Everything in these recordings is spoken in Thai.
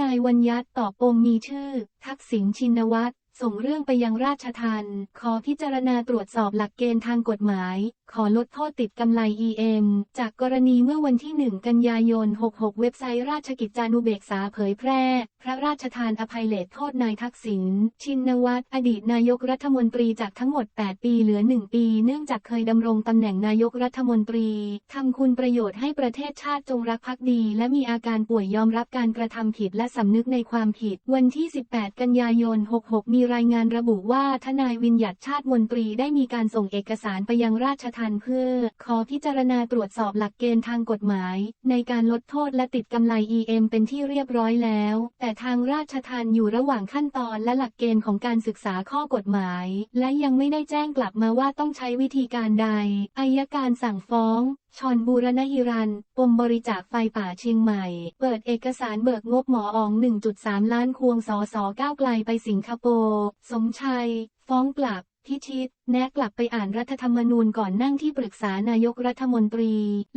นายวัญญัตตอบปมมีชื่อ ทักษิณชินวัตรส่งเรื่องไปยังราชทันขอพิจารณาตรวจสอบหลักเกณฑ์ทางกฎหมาย ขอลดโทษติดกำไร EM จากกรณีเมื่อวันที่ 1 กันยายน 66 เว็บไซต์ราชกิจจานุเบกษาเผยแพร่ พระราชทานอภัยเลทโทษนายทักษิณ ชินวัตร อดีตนายกรัฐมนตรีจากทั้งหมด 8 ปีเหลือ 1 ปี เนื่องจากเคยดำรงตำแหน่งนายกรัฐมนตรี ทำคุณประโยชน์ให้ประเทศชาติจงรักภักดี และมีอาการป่วยยอมรับการกระทำผิดและสำนึกในความผิด วันที่ 18 กันยายน 66 มีรายงานระบุว่าทนายวินยัตชาติมนตรีได้มีการส่งเอกสารไปยังราชทนเพื่อ ขอพิจารณาตรวจสอบหลักเกณฑ์ทางกฎหมาย ในการลดโทษและติดกำไร EM เป็นที่เรียบร้อยแล้ว แต่ทางราชทันอยู่ระหว่างขั้นตอนและหลักเกณฑ์ของการศึกษาข้อกฎหมาย และยังไม่ได้แจ้งกลับมาว่าต้องใช้วิธีการใดอายการสั่งฟ้องชอนบูรณหิรันปมบริจาคไฟป่าเชียงใหม่ เปิดเอกสารเบิกงบหมอออง 1.3 ล้านควงสอสอก้าวไกลไปสิงคโปร์ สมชัย ฟ้องกลับ พิชิตแนะกลับไปอ่านรัฐธรรมนูญก่อนนั่งที่ปรึกษานายกรัฐมนตรี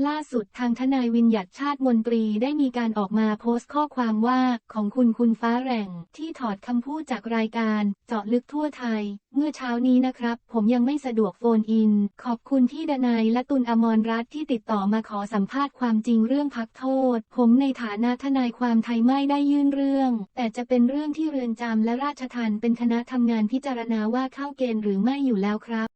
ล่าสุดทางทนายวินยัตชาติมนตรีได้มีการออกมาโพสต์ข้อความว่า ของคุณคุณฟ้าแรงที่ถอดคำพูดจากรายการ เจาะลึกทั่วไทย เมื่อเช้านี้นะครับ ผมยังไม่สะดวกโฟนอิน ขอบคุณที่ดนายและตุลอมรรัตที่ติดต่อมาขอสัมภาษณ์ความจริงเรื่องพักโทษ ผมในฐานะทนายความไทยไม่ได้ยื่นเรื่อง แต่จะเป็นเรื่องที่เรือนจำและราชทันเป็นคณะทำงานพิจารณาว่าเข้าเกณฑ์หรือไม่อยู่แล้วแล้วครับ